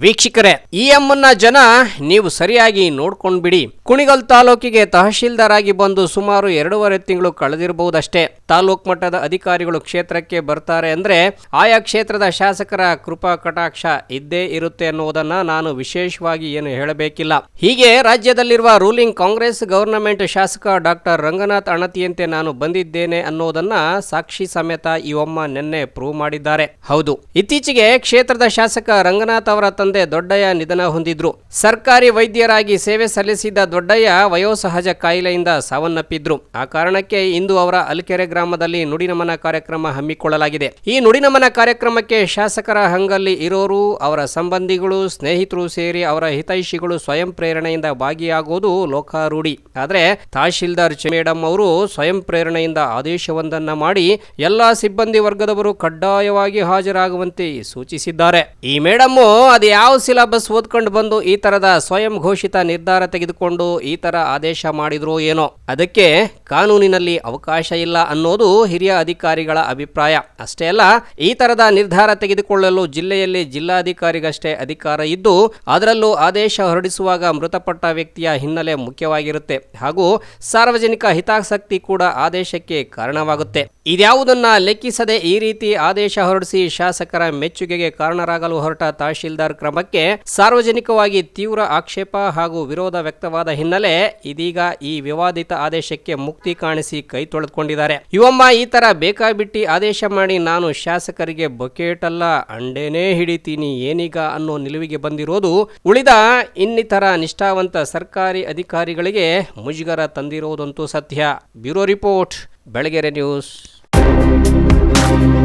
ವೀಕ್ಷಕರೇ, ಈ ಅಮ್ಮನ್ನ ಜನ ನೀವು ಸರಿಯಾಗಿ ನೋಡ್ಕೊಂಡ್ಬಿಡಿ. ಕುಣಿಗಲ್ ತಾಲೂಕಿಗೆ ತಹಶೀಲ್ದಾರ್ ಆಗಿ ಬಂದು ಸುಮಾರು ಎರಡೂವರೆ ತಿಂಗಳು ಕಳೆದಿರಬಹುದಷ್ಟೇ. ತಾಲೂಕ್ ಮಟ್ಟದ ಅಧಿಕಾರಿಗಳು ಕ್ಷೇತ್ರಕ್ಕೆ ಬರ್ತಾರೆ ಅಂದ್ರೆ ಆಯಾ ಕ್ಷೇತ್ರದ ಶಾಸಕರ ಕೃಪಾ ಕಟಾಕ್ಷ ಇದ್ದೇ ಇರುತ್ತೆ ಅನ್ನುವುದನ್ನ ನಾನು ವಿಶೇಷವಾಗಿ ಏನು ಹೇಳಬೇಕಿಲ್ಲ. ಹೀಗೆ ರಾಜ್ಯದಲ್ಲಿರುವ ರೂಲಿಂಗ್ ಕಾಂಗ್ರೆಸ್ ಗವರ್ನಮೆಂಟ್ ಶಾಸಕ ಡಾಕ್ಟರ್ ರಂಗನಾಥ್ ಅಣತಿಯಂತೆ ನಾನು ಬಂದಿದ್ದೇನೆ ಅನ್ನೋದನ್ನ ಸಾಕ್ಷಿ ಸಮೇತ ಈ ಒಮ್ಮ ನಿನ್ನೆ ಪ್ರೂವ್ ಮಾಡಿದ್ದಾರೆ. ಹೌದು. ಇತ್ತೀಚೆಗೆ ಕ್ಷೇತ್ರದ ಶಾಸಕ ರಂಗನಾಥ್ ಅವರ ತಂದೆ ದೊಡ್ಡಯ್ಯ ನಿಧನ ಹೊಂದಿದ್ರು. ಸರ್ಕಾರಿ ವೈದ್ಯರಾಗಿ ಸೇವೆ ಸಲ್ಲಿಸಿದ್ದ ದೊಡ್ಡಯ್ಯ ವಯೋಸಹಜ ಕಾಯಿಲೆಯಿಂದ ಸಾವನ್ನಪ್ಪಿದ್ರು. ಆ ಕಾರಣಕ್ಕೆ ಇಂದು ಅವರ ಅಲ್ಕೆರೆ ಗ್ರಾಮದಲ್ಲಿ ನುಡಿನಮನ ಕಾರ್ಯಕ್ರಮ ಹಮ್ಮಿಕೊಳ್ಳಲಾಗಿದೆ. ಈ ನುಡಿನಮನ ಕಾರ್ಯಕ್ರಮಕ್ಕೆ ಶಾಸಕರ ಹಂಗಲ್ಲಿ ಇರೋರು, ಅವರ ಸಂಬಂಧಿಗಳು, ಸ್ನೇಹಿತರು ಸೇರಿ ಅವರ ಹಿತೈಷಿಗಳು ಸ್ವಯಂ ಪ್ರೇರಣೆಯಿಂದ ಭಾಗಿಯಾಗುವುದು ಲೋಕಾರೂಢಿ. ಆದರೆ ತಹಶೀಲ್ದಾರ್ ಮೇಡಮ್ ಅವರು ಸ್ವಯಂ ಪ್ರೇರಣೆಯಿಂದ ಆದೇಶವೊಂದನ್ನ ಮಾಡಿ ಎಲ್ಲಾ ಸಿಬ್ಬಂದಿ ವರ್ಗದವರು ಕಡ್ಡಾಯವಾಗಿ ಹಾಜರಾಗುವಂತೆ ಸೂಚಿಸಿದ್ದಾರೆ. ಈ ಮೇಡಮ್ಮು ಅದು ಯಾವ ಸಿಲಬಸ್ ಓದ್ಕೊಂಡು ಬಂದು ಈ ತರದ ಸ್ವಯಂ ಘೋಷಿತ ನಿರ್ಧಾರ ತೆಗೆದುಕೊಂಡು ಈ ತರ ಆದೇಶ ಮಾಡಿದ್ರು ಏನೋ? ಅದಕ್ಕೆ ಕಾನೂನಿನಲ್ಲಿ ಅವಕಾಶ ಇಲ್ಲ ಅನ್ನೋದು ಹಿರಿಯ ಅಧಿಕಾರಿಗಳ ಅಭಿಪ್ರಾಯ. ಅಷ್ಟೇ ಅಲ್ಲ, ಈ ತರದ ನಿರ್ಧಾರ ತೆಗೆದುಕೊಳ್ಳಲು ಜಿಲ್ಲೆಯಲ್ಲಿ ಜಿಲ್ಲಾಧಿಕಾರಿಗಷ್ಟೇ ಅಧಿಕಾರ ಇದ್ದು, ಅದರಲ್ಲೂ ಆದೇಶ ಹೊರಡಿಸುವಾಗ ಮೃತಪಟ್ಟ ವ್ಯಕ್ತಿಯ ಹಿನ್ನೆಲೆ ಮುಖ್ಯವಾಗಿರುತ್ತೆ. ಹಾಗೂ ಸಾರ್ವಜನಿಕ ಹಿತಾಸಕ್ತಿ ಕೂಡ ಆದೇಶಕ್ಕೆ ಕಾರಣವಾಗುತ್ತೆ. ಇದ್ಯಾವುದನ್ನ ಲೆಕ್ಕಿಸದೆ ಈ ರೀತಿ ಆದೇಶ ಹೊರಡಿಸಿ ಶಾಸಕರ ಮೆಚ್ಚುಗೆಗೆ ಕಾರಣರಾಗಲು ಹೊರಟ ತಹಶೀಲ್ದಾರ್ ಕ್ರಮಕ್ಕೆ ಸಾರ್ವಜನಿಕವಾಗಿ ತೀವ್ರ ಆಕ್ಷೇಪ ಹಾಗೂ ವಿರೋಧ ವ್ಯಕ್ತವಾದ ಹಿನ್ನೆಲೆ ಇದೀಗ ಈ ವಿವಾದಿತ ಆದೇಶಕ್ಕೆ ಮುಕ್ತಿ ಕಾಣಿಸಿ ಕೈ ತೊಳೆದುಕೊಂಡಿದ್ದಾರೆ. ಇವಮ್ಮ ಈ ತರ ಬೇಕಾಬಿಟ್ಟಿ ಆದೇಶ ಮಾಡಿ ನಾನು ಶಾಸಕರಿಗೆ ಬೊಕೆಟಲ್ಲ ಅಲ್ಲ ಅಂಡೇನೇ ಹಿಡಿತೀನಿ, ಏನೀಗ ಅನ್ನೋ ನಿಲುವಿಗೆ ಬಂದಿರೋದು ಉಳಿದ ಇನ್ನಿತರ ನಿಷ್ಠಾವಂತ ಸರ್ಕಾರಿ ಅಧಿಕಾರಿಗಳಿಗೆ ಮುಜುಗರ ತಂದಿರುವುದಂತೂ ಸತ್ಯ. Bureau report, Belagere news. Música